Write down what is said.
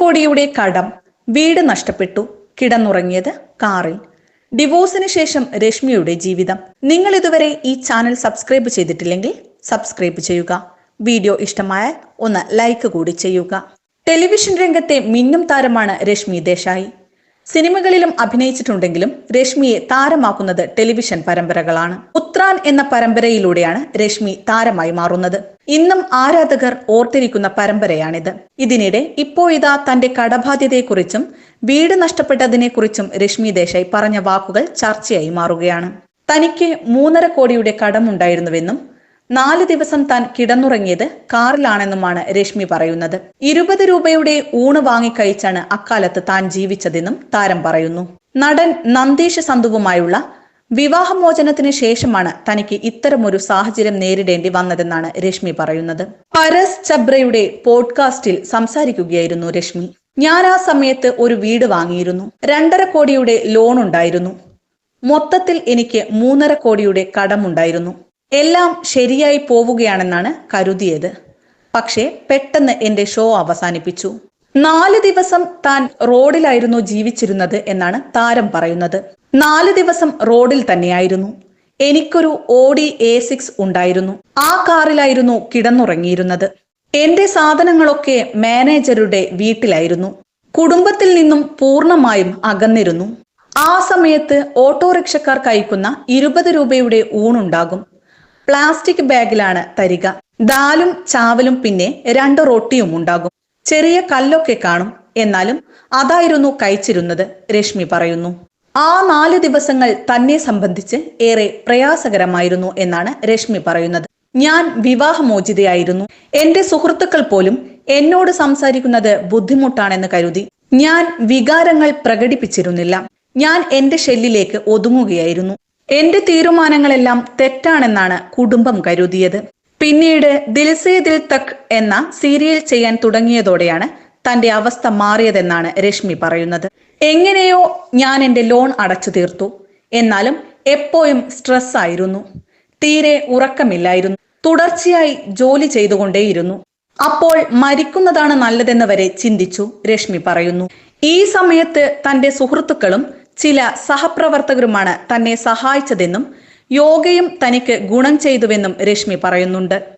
കോടിയുടെ കടം വീട് നഷ്ടപ്പെട്ടു. കിടന്നുറങ്ങിയത് കാറിൽ. ഡിവോഴ്സിന് ശേഷം രശ്മിയുടെ ജീവിതം. നിങ്ങൾ ഇതുവരെ ഈ ചാനൽ സബ്സ്ക്രൈബ് ചെയ്തിട്ടില്ലെങ്കിൽ സബ്സ്ക്രൈബ് ചെയ്യുക. വീഡിയോ ഇഷ്ടമായാൽ ഒന്ന് ലൈക്ക് കൂടി ചെയ്യുക. ടെലിവിഷൻ രംഗത്തെ മിന്നും താരമാണ് രശ്മി ദേശായി. സിനിമകളിലും അഭിനയിച്ചിട്ടുണ്ടെങ്കിലും രശ്മിയെ താരമാക്കുന്നത് ടെലിവിഷൻ പരമ്പരകളാണ്. ഉത്രാൻ എന്ന പരമ്പരയിലൂടെയാണ് രശ്മി താരമായി മാറുന്നത്. ഇന്നും ആരാധകർ ഓർത്തിരിക്കുന്ന പരമ്പരയാണിത്. ഇതിനിടെ ഇപ്പോ ഇതാ തന്റെ കടബാധ്യതയെക്കുറിച്ചും വീട് നഷ്ടപ്പെട്ടതിനെക്കുറിച്ചും രശ്മി ദേശായി പറഞ്ഞ വാക്കുകൾ ചർച്ചയായി മാറുകയാണ്. തനിക്ക് മൂന്നര കോടിയുടെ കടമുണ്ടായിരുന്നുവെന്നും നാല് ദിവസം താൻ കിടന്നുറങ്ങിയത് കാറിലാണെന്നുമാണ് രശ്മി പറയുന്നത്. ഇരുപത് രൂപയുടെ ഊണ് വാങ്ങിക്കഴിച്ചാണ് അക്കാലത്ത് താൻ ജീവിച്ചതെന്നും താരം പറയുന്നു. നടൻ നന്ദീഷ് സന്ധുവുമായുള്ള വിവാഹമോചനത്തിന് ശേഷമാണ് തനിക്ക് ഇത്തരമൊരു സാഹചര്യം നേരിടേണ്ടി വന്നതെന്നാണ് രശ്മി പറയുന്നത്. പരസ് ചബ്രയുടെ പോഡ്കാസ്റ്റിൽ സംസാരിക്കുകയായിരുന്നു രശ്മി. ഞാൻ ആ സമയത്ത് ഒരു വീട് വാങ്ങിയിരുന്നു. രണ്ടര കോടിയുടെ ലോൺ ഉണ്ടായിരുന്നു. മൊത്തത്തിൽ എനിക്ക് മൂന്നര കോടിയുടെ കടമുണ്ടായിരുന്നു. എല്ലാം ശരിയായി പോവുകയാണെന്നാണ് കരുതിയത്. പക്ഷേ പെട്ടെന്ന് എന്റെ ഷോ അവസാനിപ്പിച്ചു. നാല് ദിവസം താൻ റോഡിലായിരുന്നു ജീവിച്ചിരുന്നത് എന്നാണ് താരം പറയുന്നത്. നാല് ദിവസം റോഡിൽ തന്നെയായിരുന്നു. എനിക്കൊരു ഓഡി എ സിക്സ് ഉണ്ടായിരുന്നു. ആ കാറിലായിരുന്നു കിടന്നുറങ്ങിയിരുന്നത്. എന്റെ സാധനങ്ങളൊക്കെ മാനേജറുടെ വീട്ടിലായിരുന്നു. കുടുംബത്തിൽ നിന്നും പൂർണമായും അകന്നിരുന്നു. ആ സമയത്ത് ഓട്ടോറിക്ഷക്കാർ കഴിക്കുന്ന ഇരുപത് രൂപയുടെ ഊണുണ്ടാകും. പ്ലാസ്റ്റിക് ബാഗിലാണ് തരിക. ദാലും ചാവലും പിന്നെ രണ്ട് റൊട്ടിയും ഉണ്ടാകും. ചെറിയ കല്ലൊക്കെ കാണും. എന്നാലും അതായിരുന്നു കഴിച്ചിരുന്നത് രശ്മി പറയുന്നു. ആ നാല് ദിവസങ്ങൾ തന്നെ സംബന്ധിച്ച് ഏറെ പ്രയാസകരമായിരുന്നു എന്നാണ് രശ്മി പറയുന്നത്. ഞാൻ വിവാഹമോചിതയായിരുന്നു. എന്റെ സുഹൃത്തുക്കൾ പോലും എന്നോട് സംസാരിക്കുന്നത് ബുദ്ധിമുട്ടാണെന്ന് കരുതി. ഞാൻ വികാരങ്ങൾ പ്രകടിപ്പിച്ചിരുന്നില്ല. ഞാൻ എന്റെ ഷെല്ലിലേക്ക് ഒതുങ്ങുകയായിരുന്നു. എന്റെ തീരുമാനങ്ങളെല്ലാം തെറ്റാണെന്നാണ് കുടുംബം കരുതിയത്. പിന്നീട് ദിൽസേ ദിൽ തക് എന്ന സീരിയൽ ചെയ്യാൻ തുടങ്ങിയതോടെയാണ് തന്റെ അവസ്ഥ മാറിയതെന്നാണ് രശ്മി പറയുന്നത്. എങ്ങനെയോ ഞാൻ എന്റെ ലോൺ അടച്ചു തീർത്തു. എന്നാലും എപ്പോഴും സ്ട്രെസ് ആയിരുന്നു. തീരെ ഉറക്കമില്ലായിരുന്നു. തുടർച്ചയായി ജോലി ചെയ്തുകൊണ്ടേയിരുന്നു. അപ്പോൾ മരിക്കുന്നതാണ് നല്ലതെന്ന് വരെ ചിന്തിച്ചു രശ്മി പറയുന്നു. ഈ സമയത്ത് തന്റെ സുഹൃത്തുക്കളും ചില സഹപ്രവർത്തകരുമാണ് തന്നെ സഹായിച്ചതെന്നും യോഗയും തനിക്ക് ഗുണം ചെയ്തുവെന്നും രശ്മി പറയുന്നുണ്ട്